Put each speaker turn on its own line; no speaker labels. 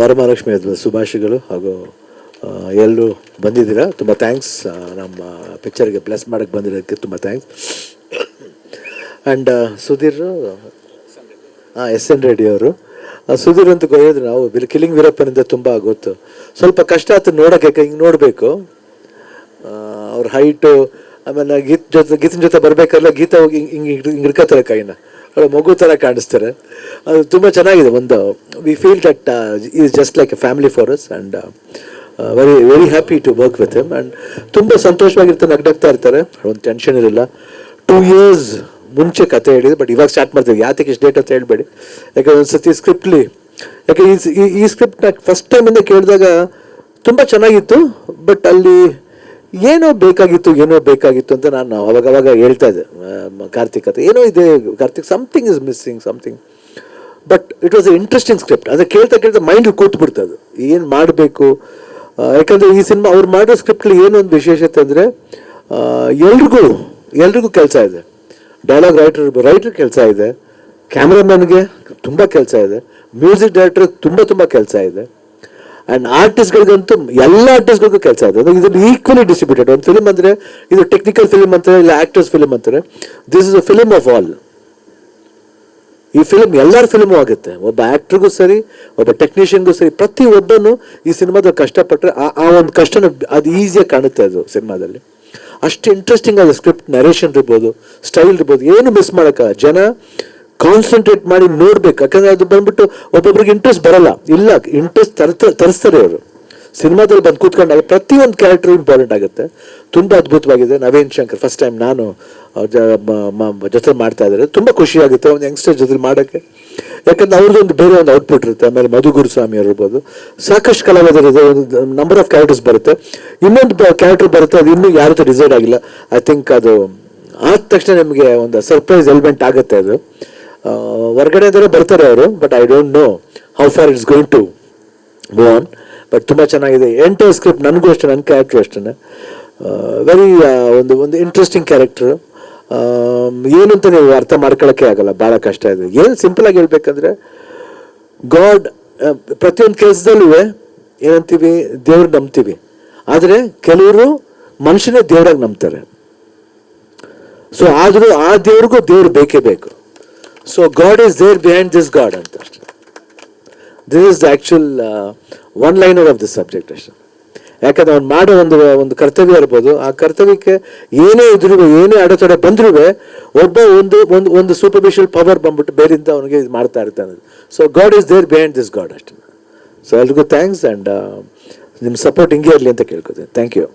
ವರಮಹಾಲಕ್ಷ್ಮಿ ಅದು ಶುಭಾಶಯಗಳು ಹಾಗೂ ಎಲ್ಲರೂ ಬಂದಿದ್ದೀರಾ? ತುಂಬ ಥ್ಯಾಂಕ್ಸ್ ನಮ್ಮ ಪಿಕ್ಚರ್ಗೆ ಬ್ಲೆಸ್ ಮಾಡೋಕ್ಕೆ ಬಂದಿರೋದಕ್ಕೆ ತುಂಬ ಥ್ಯಾಂಕ್ಸ್ ಆ್ಯಂಡ್ ಸುಧೀರ್ ಹಾಂ ಎಸ್ ಎನ್ ರೆಡ್ಡಿ ಅವರು. ಸುಧೀರ್ ಅಂತ ಗೊತ್ತಿದ್ರು ನಾವು ಬಿಲ್ ಕಿಲಿಂಗ್ ವೀರಪ್ಪನಿಂದ ತುಂಬ ಗೊತ್ತು. ಸ್ವಲ್ಪ ಕಷ್ಟ ಆಯ್ತು ನೋಡೋಕ್ಕೆ ಹಿಂಗೆ ನೋಡಬೇಕು. ಅವ್ರ ಹೈಟು ಆಮೇಲೆ ಗೀತ್ ಜೊತೆ, ಗೀತಿನ ಜೊತೆ ಬರಬೇಕಲ್ಲ, ಗೀತ ಹೋಗಿ ಹಿಂಗೆ ಹಿಂಗೆ ಹಿಡ್ಕೋತಾರೆ ಕೈನ. ಮಗು ಥರ ಕಾಣಿಸ್ತಾರೆ. ಅದು ತುಂಬ ಚೆನ್ನಾಗಿದೆ. ಒಂದು we feel that is just like a family for us and very very happy to work with him and ತುಂಬ ಸಂತೋಷವಾಗಿರ್ತಾರೆ ನಗ್ನಗ್ತಾ ಇರ್ತಾರೆ. ಒಂದು ಟೆನ್ಷನ್ ಇರಲಿಲ್ಲ ಟೂ ಇಯರ್ಸ್ ಮುಂಚೆ ಕತೆ ಹೇಳಿದೆ ಬಟ್ ಇವಾಗ ಸ್ಟಾರ್ಟ್ ಮಾಡ್ತೀವಿ. ಯಾತಕ್ಕೆ ಇಷ್ಟು ಡೇಟ್ ಅಂತ ಹೇಳ್ಬೇಡಿ. ಯಾಕಂದ್ರೆ ಒಂದು ಸತಿ ಸ್ಕ್ರಿಪ್ಟ್ಲಿ ಯಾಕೆ ಈ ಸ್ಕ್ರಿಪ್ಟ್ನ ಫಸ್ಟ್ ಟೈಮಿಂದ ಕೇಳಿದಾಗ ತುಂಬ ಚೆನ್ನಾಗಿತ್ತು ಬಟ್ ಅಲ್ಲಿ ಏನೋ ಬೇಕಾಗಿತ್ತು ಏನೋ ಬೇಕಾಗಿತ್ತು ಅಂತ ನಾನು ಅವಾಗ ಅವಾಗ ಹೇಳ್ತಾ ಇದ್ದೆ. ಕಾರ್ತಿಕ್ ಹತ್ರ. ಏನೋ ಇದೆ, Karthik something is missing something but it was interesting script ಅದು ಕೇಳ್ತಾ ಕೇಳ್ತಾ ಮೈಂಡ್ ಕೂತ್ ಅದು. ಏನು ಮಾಡಬೇಕು? ಯಾಕಂದರೆ ಈ ಸಿನಿಮಾ, ಅವ್ರು ಮಾಡೋ ಸ್ಕ್ರಿಪ್ಟ್ಗಳು ಏನೊಂದು ವಿಶೇಷತೆ ಅಂದರೆ ಎಲ್ರಿಗೂ ಎಲ್ರಿಗೂ ಕೆಲಸ ಇದೆ. ಡೈಲಾಗ್ ರೈಟರ್ ರೈಟರ್ ಕೆಲಸ ಇದೆ. ಕ್ಯಾಮ್ರಾಮನ್ಗೆ ತುಂಬ ಕೆಲಸ ಇದೆ. ಮ್ಯೂಸಿಕ್ ಡೈರೆಕ್ಟರ್ ತುಂಬ ತುಂಬ ಕೆಲಸ ಇದೆ. ಆ್ಯಂಡ್ ಆರ್ಟಿಸ್ಟ್ಗಳಿಗಂತೂ ಎಲ್ಲ ಆರ್ಟಿಸ್ಟ್ಗಳಿಗೂ ಕೆಲಸ ಇದೆ ಇದನ್ನು ಈಕ್ವಲಿ ಡಿಸ್ಟ್ರಿಬ್ಯೂಟೆಡ್ ಒಂದು ಫಿಲ್ಮ್ ಅಂದರೆ, ಇದು ಟೆಕ್ನಿಕಲ್ ಫಿಲ್ಮ್ ಅಂತಾರೆ, ಇಲ್ಲ ಆ್ಯಕ್ಟರ್ಸ್ ಫಿಲ್ಮ್ ಅಂತಾರೆ. This is a film of all ಈ ಫಿಲ್ಮ್ ಎಲ್ಲರ ಫಿಲ್ಮು ಆಗುತ್ತೆ. ಒಬ್ಬ ಆ್ಯಕ್ಟ್ರಿಗೂ ಸರಿ, ಒಬ್ಬ ಟೆಕ್ನಿಷಿಯನ್ಗೂ ಸರಿ, ಪ್ರತಿ ಒಬ್ಬನು ಈ ಸಿನಿಮಾದ ಕಷ್ಟಪಟ್ಟರೆ ಆ ಆ ಒಂದು ಕಷ್ಟನ ಅದು ಈಸಿಯಾಗಿ ಕಾಣುತ್ತೆ ಅದು ಸಿನಿಮಾದಲ್ಲಿ ಅಷ್ಟು ಇಂಟ್ರೆಸ್ಟಿಂಗ್ ಆದ ಸ್ಕ್ರಿಪ್ಟ್ ನರೇಷನ್ ಇರ್ಬೋದು ಸ್ಟೈಲ್ ಇರ್ಬೋದು, ಏನು ಮಿಸ್ ಮಾಡೋಕ್ಕ. ಜನ ಕಾನ್ಸಂಟ್ರೇಟ್ ಮಾಡಿ ನೋಡ್ಬೇಕು. ಯಾಕಂದ್ರೆ ಅದು ಬಂದ್ಬಿಟ್ಟು ಒಬ್ಬೊಬ್ರಿಗೆ ಇಂಟ್ರೆಸ್ಟ್ ಬರಲ್ಲ. ಇಲ್ಲ ಇಂಟ್ರೆಸ್ಟ್ ತರ್ತ, ತರಿಸ್ತಾರೆ ಅವರು. ಸಿನಿಮಾದಲ್ಲಿ ಬಂದು ಕೂತ್ಕೊಂಡಾಗ ಪ್ರತಿಯೊಂದು ಕ್ಯಾರೆಕ್ಟರ್ ಇಂಪಾರ್ಟೆಂಟ್ ಆಗುತ್ತೆ. ತುಂಬ ಅದ್ಭುತವಾಗಿದೆ. ನವೀನ್ ಶಂಕರ್ ಫಸ್ಟ್ ಟೈಮ್ ನಾನು ಜೊತೆ ಮಾಡ್ತಾ ಇದ್ದಾರೆ. ತುಂಬ ಖುಷಿ ಆಗುತ್ತೆ ಒಂದು ಯಂಗ್ಸ್ಟರ್ ಜೊತೆ ಮಾಡೋಕ್ಕೆ. ಯಾಕಂದ್ರೆ ಅವ್ರದ್ದು ಒಂದು ಬೇರೆ ಒಂದು ಔಟ್ಪುಟ್ ಇರುತ್ತೆ. ಆಮೇಲೆ ಮಧು ಗುರುಸ್ವಾಮಿ ಇರ್ಬೋದು. ಸಾಕಷ್ಟು ಕಲಾವಿದರಿದೆ ಒಂದು ನಂಬರ್ ಆಫ್ ಕ್ಯಾರೆಕ್ಟರ್ಸ್ ಬರುತ್ತೆ. ಇನ್ನೊಂದು ಕ್ಯಾರೆಕ್ಟರ್ ಬರುತ್ತೆ, ಅದು ಇನ್ನೂ ಯಾರ ಡಿಸೈಡ್ ಆಗಿಲ್ಲ. ಐ ಥಿಂಕ್ ಅದು, ಆದ ತಕ್ಷಣ ನಿಮಗೆ ಒಂದು ಸರ್ಪ್ರೈಸ್ ಎಲಿಮೆಂಟ್ ಆಗುತ್ತೆ ಅದು. ಹೊರ್ಗಡೆ ಅಂದರೆ ಬರ್ತಾರೆ ಅವರು but I don't know how far it's going to go on but ತುಂಬ ಚೆನ್ನಾಗಿದೆ. ಎಂಟು ಸ್ಕ್ರಿಪ್ಟ್ ನನಗೂ ಅಷ್ಟೇ ನನ್ನ ಕ್ಯಾರೆಕ್ಟರ್ ಅಷ್ಟೇ. ವೆರಿ ಒಂದು ಒಂದು ಇಂಟ್ರೆಸ್ಟಿಂಗ್ ಕ್ಯಾರೆಕ್ಟರ್ ಏನು ಅಂತ ನೀವು ಅರ್ಥ ಮಾಡ್ಕೊಳ್ಳೋಕ್ಕೆ ಆಗಲ್ಲ ಭಾಳ ಕಷ್ಟ ಇದೆ. ಏನು ಸಿಂಪಲಾಗಿ ಹೇಳ್ಬೇಕಂದ್ರೆ ಗಾಡ್ ಪ್ರತಿಯೊಂದು ಕೆಲಸದಲ್ಲೂ ಏನಂತೀವಿ? ದೇವ್ರು ನಂಬ್ತೀವಿ. ಆದರೆ ಕೆಲವರು ಮನುಷ್ಯನೇ ದೇವರಾಗಿ ನಂಬ್ತಾರೆ. ಸೊ ಆದರೂ ಆ ದೇವ್ರಿಗೂ ದೇವ್ರು ಬೇಕೇ ಬೇಕು. So God is there behind this God ಅಂತ this is the actual one liner of this subject ಅಷ್ಟೇ ಯಾಕಂದ್ರೆ ಅವ್ನು ಮಾಡೋ ಒಂದು ಒಂದು ಕರ್ತವ್ಯ ಇರ್ಬೋದು, ಆ ಕರ್ತವ್ಯಕ್ಕೆ ಏನೇ ಇದ್ರೂ ಏನೇ ಅಡೆತಡೆ ಬಂದ್ರೂ ಒಬ್ಬ ಒಂದು ಒಂದು ಒಂದು ಸೂಪರ್ಫಿಷಿಯಲ್ ಪವರ್ ಬಂದ್ಬಿಟ್ಟು ಬೇರಿಂದ ಅವನಿಗೆ ಇದು ಮಾಡ್ತಾ ಇರ್ತಾನೆ. So God is there behind this God ಅಷ್ಟೇ ಸೊ ಎಲ್ರಿಗೂ ಥ್ಯಾಂಕ್ಸ್ ಆ್ಯಂಡ್ ನಿಮ್ಮ ಸಪೋರ್ಟ್ ಹಿಂಗೆ ಇರಲಿ ಅಂತ ಕೇಳ್ಕೊತೀನಿ. Thank you